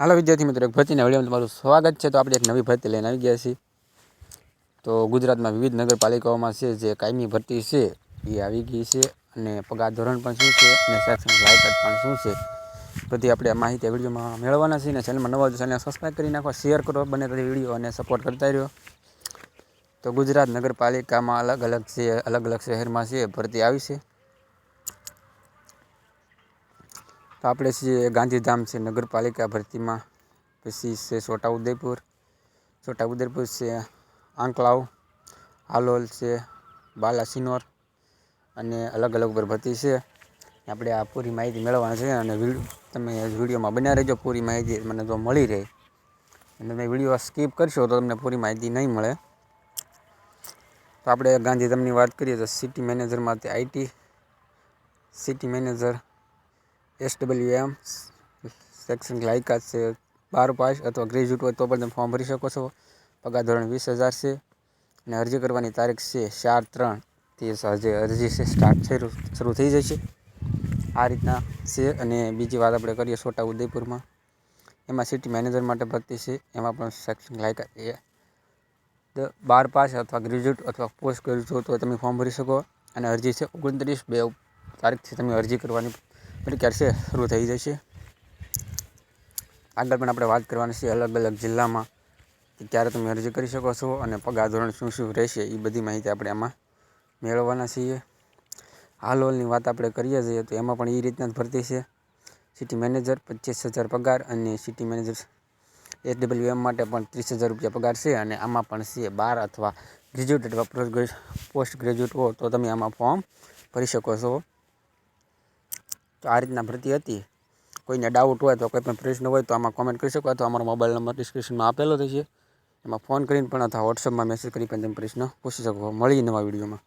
હાલો વિદ્યાર્થી મિત્રો, એક ભરતીના વિડીયોમાં તમારું સ્વાગત છે. તો આપણે એક નવી ભરતી લઈને આવી ગયા છીએ. તો ગુજરાતમાં વિવિધ નગરપાલિકાઓમાં છે, જે કાયમી ભરતી છે, એ આવી ગઈ છે. અને પગાર ધોરણ પણ શું છે, અને શૈક્ષણિક લાયકાત પણ શું છે, બધી આપણે માહિતી વિડીયોમાં મેળવવાના છીએ. અને ચેનલમાં નવા ચેનલ સબસ્ક્રાઈબ કરી નાખો શેર કરો, બને તે વીડિયો અને સપોર્ટ કરતા રહ્યો. તો ગુજરાત નગરપાલિકામાં અલગ અલગ છે, અલગ અલગ શહેરમાં છે, ભરતી આવી છે. તો આપણે છીએ ગાંધીધામ છે નગરપાલિકા ભરતીમાં, પછી છે છોટાઉદેપુર. છોટાઉદેપુર છે આંકલાવ, હાલોલ છે બાલાસિનોર અને અલગ અલગ ઉપર ભરતી છે. આપણે આ પૂરી માહિતી મેળવવાની છે અને તમે વિડીયોમાં બન્યા રહેજો. પૂરી માહિતી મને જો મળી રહે. અને તમે વીડિયો સ્કીપ કરશો તો તમને પૂરી માહિતી નહીં મળે. તો આપણે ગાંધીધામની વાત કરીએ તો સિટી મેનેજરમાં તે IT city manager S W M શૈક્ષણિક લાયકાત છે. બાર પાસ અથવા ગ્રેજ્યુએટ હોય તો પણ તમે ફોર્મ ભરી શકો છો. પગાર ધોરણ વીસ હજાર છે અને અરજી કરવાની તારીખ છે ચાર ત્રણ. તે જે અરજી છે સ્ટાર્ટ શરૂ થઈ જશે. આ રીતના છે અને બીજી વાત આપણે કરીએ છોટા ઉદયપુરમાં. એમાં સિટી મેનેજર માટે ભરતી છે. એમાં પણ શૈક્ષણિક લાયકાત એ બાર પાસ અથવા ગ્રેજ્યુએટ અથવા પોસ્ટ ગ્રેજ્યુએટ તો તમે ફોર્મ ભરી શકો. અને અરજી છે ઓગણત્રીસ બે તારીખથી તમે અરજી કરવાની પ્રક્રિયા છે, શરૂ થઈ જશે. આગળ પણ આપણે વાત કરવાની છે અલગ અલગ જિલ્લામાં ક્યારે તમે અરજી કરી શકો છો અને પગાર ધોરણ શું શું રહેશે એ બધી માહિતી આપણે આમાં મેળવવાના છીએ. હાલ હોલની વાત આપણે કરીએ છીએ તો એમાં પણ એ રીતના જ ભરતી છે. સિટી મેનેજર પચીસ હજાર પગાર અને city manager S W M માટે પણ ત્રીસ હજાર રૂપિયા પગાર છે અને આમાં પણ છે બાર અથવા ગ્રેજ્યુએટ અથવા પોસ્ટ ગ્રેજ્યુએટ હો તો તમે આમાં ફોર્મ ભરી શકો છો. તો આ રીતના ભરતી હતી. કોઈને ડાઉટ હોય તો કોઈ પણ પ્રશ્ન હોય તો આમાં કોમેન્ટ કરી શકો અથવા અમારો મોબાઈલ નંબર ડિસ્ક્રિપ્શનમાં આપેલો છે એમાં ફોન કરીને પણ અથવા વોટ્સઅપમાં મેસેજ કરી પણ તમે પ્રશ્ન પૂછી શકો. મળીએ નવા વિડીયોમાં